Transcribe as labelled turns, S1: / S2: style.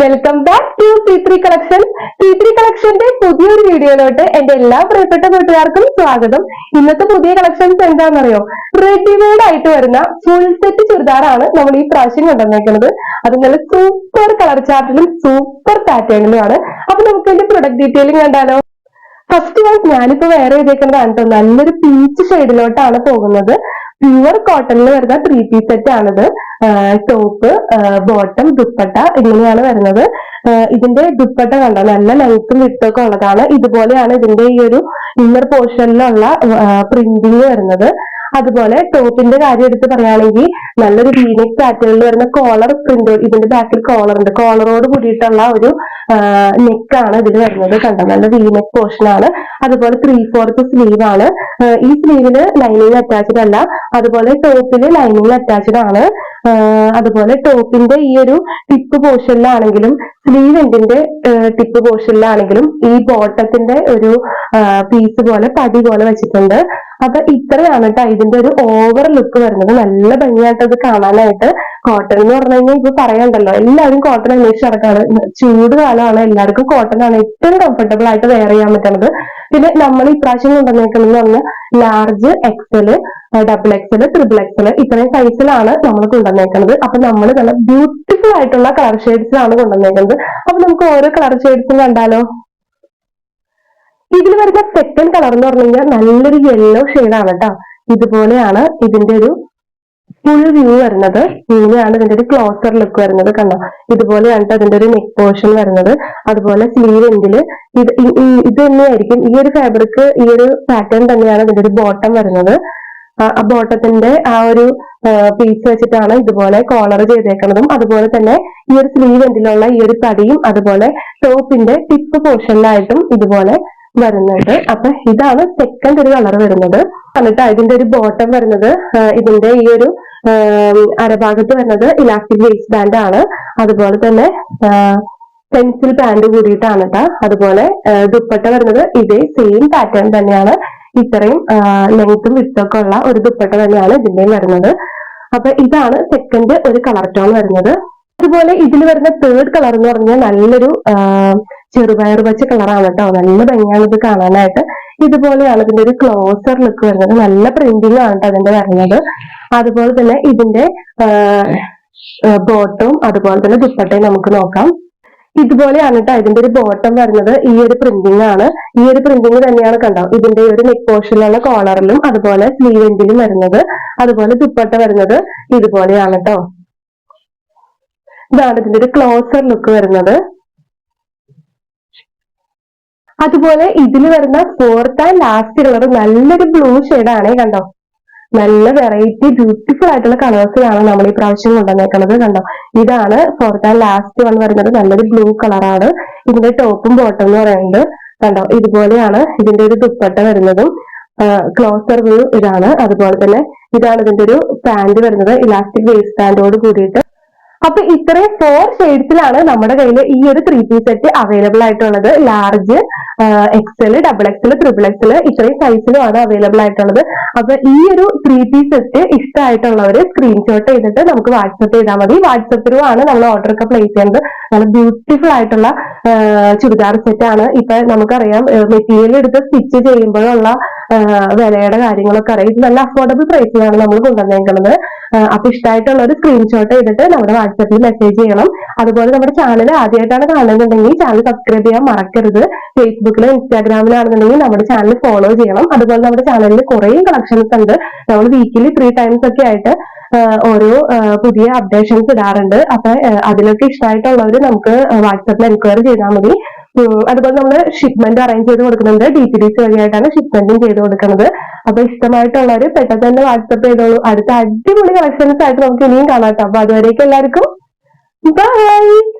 S1: Welcome back to T three collection T three കളക്ഷന്റെ പുതിയൊരു വീഡിയോയിലോട്ട് എന്റെ എല്ലാ പ്രിയപ്പെട്ട കൂട്ടുകാർക്കും സ്വാഗതം. ഇന്നത്തെ പുതിയ കളക്ഷൻസ് എന്താണെന്നറിയോ? റെഡിമെയ്ഡ് ആയിട്ട് വരുന്ന ഫുൾ സെറ്റ് ചുരിദാറാണ് നമ്മൾ ഈ പ്രാവശ്യം കൊണ്ടുവന്നേക്കുന്നത്. അത് നല്ല സൂപ്പർ കളർ ചാർട്ടിലും സൂപ്പർ പാറ്റേണിലുമാണ് അപ്പൊ നമുക്ക് എന്റെ പ്രൊഡക്റ്റ് ഡീറ്റെയിലിംഗ് കണ്ടാലോ? ഫസ്റ്റ് വൺ ഞാനിപ്പോ വേറെ ചെയ്തേക്കുന്നതാണ് കേട്ടോ നല്ലൊരു പീച്ച് ഷെയ്ഡിലോട്ടാണ് പോകുന്നത്. പ്യുവർ കോട്ടണിൽ വരുന്ന ത്രീ പീസ് സെറ്റ് ആണിത്. ടോപ്പ് ബോട്ടം ദുപ്പട്ട ഇങ്ങനെയാണ് വരുന്നത്. ഇതിന്റെ ദുപ്പട്ട കണ്ടോ? നല്ല ലെങ്ത്തും വിട്ടൊക്കെ ഉള്ളതാണ്. ഇതുപോലെയാണ് ഇതിന്റെ ഈ ഒരു ഇന്നർ പോർഷനിലുള്ള പ്രിന്റിങ് വരുന്നത്. അതുപോലെ ടോപ്പിന്റെ കാര്യം എടുത്ത് പറയുകയാണെങ്കിൽ നല്ലൊരു വീനെക് പാറ്റേണിൽ വരുന്ന കോളർ പ്രിന്റ് ഇതിന്റെ ബാക്കിൽ കോളർ ഉണ്ട്. കോളറോട് കൂടിയിട്ടുള്ള ഒരു നെക്കാണ് ഇതിൽ വരുന്നത്. കണ്ടോ? നല്ല വീനെക് പോർഷൻ ആണ്. അതുപോലെ ത്രീ ഫോർത്ത് സ്ലീവ് ആണ്. ഈ സ്ലീവിൽ ലൈനിങ് അറ്റാച്ച്ഡ് അല്ല. അതുപോലെ ടോപ്പിൽ ലൈനിങ് അറ്റാച്ച്ഡ് ആണ്. അതുപോലെ ടോപ്പിന്റെ ഈ ഒരു ടിപ്പ് പോർഷനിലാണെങ്കിലും സ്ലീവ് എൻഡിന്റെ ടിപ്പ് പോർഷനിലാണെങ്കിലും ഈ ബോട്ടത്തിന്റെ ഒരു പീസ് പോലെ പടി പോലെ വെച്ചിട്ടുണ്ട്. അപ്പൊ ഇത്രയാണ് കേട്ടോ ഇതിന്റെ ഒരു ഓവർ ലുക്ക് വരുന്നത്. നല്ല ഭംഗിയായിട്ട് അത് കാണാനായിട്ട് കോട്ടൺ എന്ന് പറഞ്ഞു കഴിഞ്ഞാൽ ഇപ്പൊ പറയണ്ടല്ലോ. എല്ലാവരും കോട്ടൺ അന്വേഷിച്ച് നടക്കാണ്. ചൂട് കാലമാണ്. എല്ലാവർക്കും കോട്ടൺ ആണ് ഏറ്റവും കംഫർട്ടബിൾ ആയിട്ട് വെയർ ചെയ്യാൻ പറ്റുന്നത് പിന്നെ നമ്മൾ ഈ പ്രാവശ്യം കൊണ്ടുവന്നേക്കുന്നത് പറഞ്ഞാൽ large XL double XL triple XL ഇത്രയും സൈസിലാണ് നമ്മൾ കൊണ്ടുവന്നേക്കുന്നത് അപ്പൊ നമ്മൾ നല്ല ബ്യൂട്ടിഫുൾ ആയിട്ടുള്ള കളർ ഷെയ്ഡ്സിലാണ് കൊണ്ടുവന്നേക്കുന്നത് അപ്പൊ നമുക്ക് ഓരോ കളർ ഷെയ്ഡ്സും കണ്ടാലോ? ഇതിൽ വരുന്ന സെക്കൻഡ് കളർ എന്ന് പറഞ്ഞു കഴിഞ്ഞാൽ നല്ലൊരു യെല്ലോ ആണ് കേട്ടോ ഇതുപോലെയാണ് ഇതിന്റെ ഒരു ഫുൾ വ്യൂ വരുന്നത് ഇങ്ങനെയാണ് ഇതിന്റെ ഒരു ക്ലോസർ ലുക്ക് വരുന്നത് കണ്ടോ? ഇതുപോലെയാണ് അതിന്റെ ഒരു നെക്ക് പോർഷൻ വരുന്നത്. അതുപോലെ സ്ലീവ് എൻഡിൽ ഇത് ഇത് തന്നെയായിരിക്കും. ഈ ഒരു ഫാബ്രിക് ഈ ഒരു പാറ്റേൺ തന്നെയാണ് ഇതിന്റെ ഒരു ബോട്ടം വരുന്നത്. ആ ബോട്ടത്തിന്റെ ആ ഒരു പീസ് വെച്ചിട്ടാണ് ഇതുപോലെ കോളർ ചെയ്തേക്കുന്നതും അതുപോലെ തന്നെ ഈ ഒരു സ്ലീവ് എൻഡിലുള്ള ഈ ഒരു പടിയും അതുപോലെ ടോപ്പിന്റെ ടിപ്പ് പോർഷനിലായിട്ടും ഇതുപോലെ വരുന്നുണ്ട്. അപ്പൊ ഇതാണ് സെക്കൻഡ് ഒരു കളർ വരുന്നത്. എന്നിട്ട് ഇതിന്റെ ഒരു ബോട്ടം വരുന്നത് ഇതിന്റെ ഈ ഒരു അരഭാഗത്ത് വരുന്നത് ഇലാസ്റ്റിക് വേസ്റ്റ് ബാൻഡ് ആണ്. അതുപോലെ തന്നെ പെൻസിൽ പാന്റ് കൂടിയിട്ടാണ് കേട്ടോ അതുപോലെ ദുപ്പട്ട വരുന്നത് ഇതേ സെയിം പാറ്റേൺ തന്നെയാണ്. ഇത്രയും ലെങ്ത്തും വിത്തൊക്കെ ഉള്ള ഒരു ദുപ്പട്ട തന്നെയാണ് ഇതിന്റെയും വരുന്നത്. അപ്പൊ ഇതാണ് സെക്കൻഡ് ഒരു കളർ ടോൺ വരുന്നത്. അതുപോലെ ഇതിൽ വരുന്ന തേർഡ് കളർ എന്ന് പറഞ്ഞാൽ നല്ലൊരു ചെറുപയർ പച്ച കളറാണ് കേട്ടോ. നല്ല ഭംഗിയാണ് ഇത് കാണാനായിട്ട്. ഇതുപോലെയാണ് ഇതിന്റെ ഒരു ക്ലോസർ ലുക്ക് വരുന്നത്. നല്ല പ്രിന്റിംഗ് ആണ് കേട്ടോ അതിന്റെ വരുന്നത്. അതുപോലെ തന്നെ ഇതിന്റെ ബോട്ടും അതുപോലെ തന്നെ ദുപ്പട്ടയും നമുക്ക് നോക്കാം. ഇതുപോലെയാണ് കേട്ടോ ഇതിന്റെ ഒരു ബോട്ടം വരുന്നത്. ഈ ഒരു പ്രിന്റിംഗ് ആണ്. ഈ ഒരു പ്രിന്റിംഗ് തന്നെയാണ് കണ്ടോ? ഇതിന്റെ ഒരു നെക്ക് പോർഷനിലുള്ള കോളറിലും അതുപോലെ സ്ലീവ് വരുന്നത്. അതുപോലെ ദുപ്പട്ട വരുന്നത് ഇതുപോലെയാണ് കേട്ടോ. ഇതാണ് ഇതിന്റെ ഒരു ക്ലോസർ ലുക്ക് വരുന്നത്. അതുപോലെ ഇതിൽ വരുന്ന ഫോർത്ത് ആൻഡ് ലാസ്റ്റ് കളർ നല്ലൊരു ബ്ലൂ ആണ് കണ്ടോ? നല്ല വെറൈറ്റി ബ്യൂട്ടിഫുൾ ആയിട്ടുള്ള കളേഴ്സ് കളേഴ്സിലാണ് നമ്മൾ ഈ പ്രാവശ്യം കൊണ്ടുവന്നേക്കുന്നത് കണ്ടോ? ഇതാണ് ഫോർത്ത് ആൻഡ് ലാസ്റ്റ് വൺ വരുന്നത് നല്ലൊരു ബ്ലൂ കളറാണ് ഇതിന്റെ ടോപ്പും ബോട്ടം എന്ന് പറയുന്നത് കണ്ടോ? ഇതുപോലെയാണ് ഇതിന്റെ ഒരു ദുപ്പട്ട വരുന്നതും ക്ലോസർ വ്യൂ ഇതാണ്. അതുപോലെ തന്നെ ഇതാണ് ഇതിന്റെ ഒരു പാന്റ് വരുന്നത് ഇലാസ്റ്റിക് വേസ്റ്റ് പാന്റോട് കൂടിയിട്ട്. അപ്പൊ ഇത്രയും ഫോർ ഷെയ്ഡ്സിലാണ് നമ്മുടെ കയ്യിൽ ഈ ഒരു ത്രീ പീസ് സെറ്റ് അവൈലബിൾ ആയിട്ടുള്ളത്. Large XL double XL triple XL ഇത്രയും സൈസിലും ആണ് അവൈലബിൾ ആയിട്ടുള്ളത്. അപ്പൊ ഈ ഒരു ത്രീ പീസ് സെറ്റ് ഇഷ്ടമായിട്ടുള്ളവര് സ്ക്രീൻഷോട്ട് ചെയ്തിട്ട് നമുക്ക് വാട്സപ്പ് ചെയ്താൽ മതി. വാട്സപ്പ് ത്രൂ ആണ് നമ്മൾ ഓർഡർ ഒക്കെ പ്ലേസ് ചെയ്യുന്നത്. നല്ല ബ്യൂട്ടിഫുൾ ആയിട്ടുള്ള ചുരിദാർ സെറ്റ് ആണ്. ഇപ്പൊ നമുക്കറിയാം മെറ്റീരിയൽ എടുത്ത് സ്റ്റിച്ച് ചെയ്യുമ്പോഴുള്ള വിലയുടെ കാര്യങ്ങളൊക്കെ അറിയാം. ഇത് നല്ല അഫോർഡബിൾ പ്രൈസിലാണ് നമ്മൾ കൊണ്ടുവന്നേക്കുന്നത്. അപ്പൊ ഇഷ്ടമായിട്ടുള്ള ഒരു സ്ക്രീൻഷോട്ട് ചെയ്തിട്ട് നമ്മുടെ വാട്സപ്പിൽ മെസ്സേജ് ചെയ്യണം. അതുപോലെ നമ്മുടെ ചാനൽ ആദ്യമായിട്ടാണ് കാണുന്നുണ്ടെങ്കിൽ ചാനൽ സബ്സ്ക്രൈബ് ചെയ്യാൻ മറക്കരുത്. ഫേസ്ബുക്കിലോ ഇൻസ്റ്റാഗ്രാമിലാണെന്നുണ്ടെങ്കിൽ നമ്മുടെ ചാനൽ ഫോളോ ചെയ്യണം. അതുപോലെ നമ്മുടെ ചാനലിൽ കുറേ കളക്ഷൻസ് ഉണ്ട്. നമ്മൾ വീക്കിലി ത്രീ ടൈംസ് ഒക്കെ ആയിട്ട് ഓരോ പുതിയ അപ്ഡേഷൻസ് ഇടാറുണ്ട്. അപ്പൊ അതിലൊക്കെ ഇഷ്ടമായിട്ടുള്ളവർ നമുക്ക് വാട്സപ്പിൽ എൻക്വയറി ചെയ്താൽ മതി. അതുപോലെ നമ്മൾ ഷിപ്മെന്റ് അറേഞ്ച് ചെയ്ത് കൊടുക്കുന്നുണ്ട്. ഡി ടി ഡി സി വഴിയായിട്ടാണ് ഷിപ്മെന്റും ചെയ്ത് കൊടുക്കുന്നത്. അപ്പൊ ഇഷ്ടമായിട്ടുള്ളവർ പെട്ടെന്ന് തന്നെ വാട്സപ്പ് ചെയ്തോളൂ. അടുത്ത അടിപൊളി കളക്ഷൻസ് ആയിട്ട് നമുക്ക് ഇനിയും കാണാം. അപ്പൊ അതുവരേക്കും എല്ലാവർക്കും. ബൈ